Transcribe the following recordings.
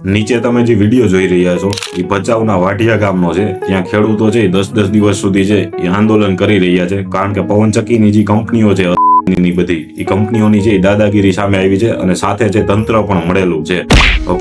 નીચે તમે જે વીડિયો જોઈ રહ્યા છો, એ ભચાઉના વાઢિયા ગામનો છે. ત્યાં ખેડૂતો છે દસ દસ દિવસ સુધી છે એ આંદોલન કરી રહ્યા છે. કારણ કે પવનચક્કીની જે કંપનીઓ છે બધી, એ કંપનીઓની એ દાદાગીરી સામે આવી છે અને સાથે છે તંત્ર પણ મળેલું છે.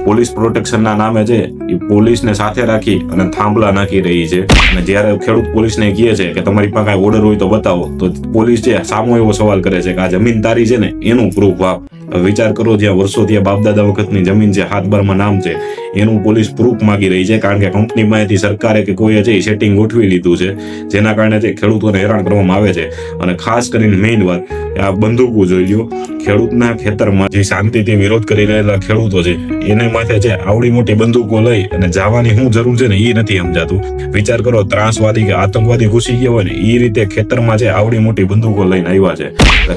પોલીસ પ્રોટેક્શનના નામે છે, એ પોલીસને સાથે રાખી અને થાંભલા નાખી રહી છે. અને જ્યારે ખેડૂત પોલીસને કહે છે કે તમારી પાસે કાંઈ ઓર્ડર હોય તો બતાવો, તો પોલીસ છે સામો એવો સવાલ કરે છે કે આ જમીન તારી છે ને, એનું પ્રૂફ આપ. વિચાર કરો જ્યાં વર્ષોથી બાપદાદા વખતની જમીન છે, હાથબારમાં નામ છે, એનું પોલીસ પ્રૂફ માગી રહી છે કારણ કે કંપનીમાંથી સરકારે કે કોઈએ છે એ સેટિંગ ગોઠવી લીધું છે, જેના કારણે તે ખેડૂતોને હેરાન કરવામાં આવે છે. અને ખાસ કરીને મેઇન વાત, આ બંદૂકો જોઈ લો ખેડૂતના ખેતરમાં જે શાંતિથી વિરોધ કરી રહેલા ખેડૂતો છે, એને માથે જે આવડી મોટી બંદૂકો લઈ અને જવાની શું જરૂર છે ને એ નથી સમજાતું. વિચાર કરો, ત્રાસવાદી કે આતંકવાદી ઘૂસી ગયા હોય ને એ રીતે ખેતરમાં જે આવડી મોટી બંદૂકો લઈને આવ્યા છે.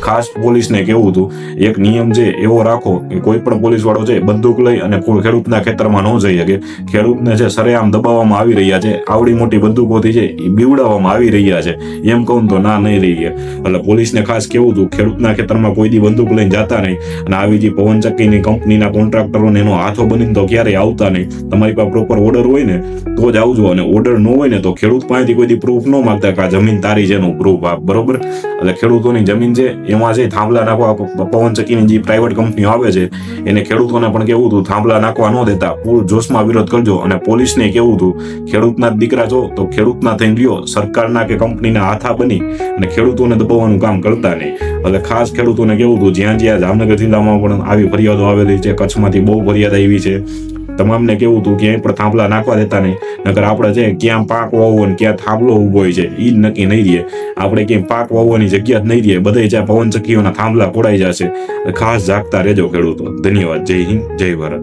ખાસ પોલીસને કેવું હતું, એક નિયમ છે એવો રાખો કે કોઈ પણ પોલીસ વાળો છે બંદૂક લઈ અને ખેડૂતના ખેતરમાં ન જઈ શકે. ખેડૂતને છે સરેઆમ દબાવવામાં આવી રહ્યા છે, આવડી મોટી બંદૂકોથી છે, એ બીવડાવવામાં આવી રહ્યા છે. એમ કહું તો ના નહીં રહી એટલે પોલીસને ખાસ કેવું હતું, ખેડૂતના ખેતરમાં કોઈ દી બંદૂક લઈને જતા નહીં. અને આવી જે પવન ચક્કીની કંપનીના કોન્ટ્રાક્ટરોને એનો હાથો બનીને તો ક્યારેય આવતા નહીં. તમારી પાસે પ્રોપર ઓર્ડર હોય ને, તો જ આવજો. અને ઓર્ડર ન હોય ને તો ખેડૂત પાસેથી કોઈ પ્રૂફ ન માંગતા કે આ જમીન તારી છે એનું પ્રૂફ આપ. બરોબર? એટલે ખેડૂતોની જમીન છે, એમાં છે થાંભલા નાખવા પવનચક્કીની જે પ્રાઇવેટ કંપનીઓ આવે છે, એને ખેડૂતોને પણ કેવું હતું, થાંભલા નાખવા ન દેતા, પૂર જોશમાં વિરોધ કરજો. અને પોલીસને કેવું હતું, ખેડૂતના જ દીકરા છો, તો ખેડૂતના થઈને રહ્યો, સરકારના કે કંપનીના હાથા બની અને ખેડૂતોને દબાવવાનું કામ કરતા નહીં. એટલે ખાસ ખેડૂતોને કેવું હતું, જ્યાં જ્યાં જામનગર જિલ્લામાં પણ આવી ફરિયાદો આવેલી છે, કચ્છમાંથી બહુ ફરિયાદ આવી છે. તમામને કેવું હતું? ક્યાંય પણ થાંભલા નાખવા દેતા નહીં. નકર આપણે છે ક્યાં પાક વાવવો ને ક્યાં થાંભલો ઊભો હોય છે એ નક્કી નહીં રહીએ આપણે ક્યાંય પાક વાવવાની જગ્યા જ નહીં રહીએ બધે જ્યાં પવન ચક્કીઓના થાંભલા પોડાઈ જશે. ખાસ જાગતા રહેજો ખેડૂતો. ધન્યવાદ. જય હિન્દ, જય ભારત.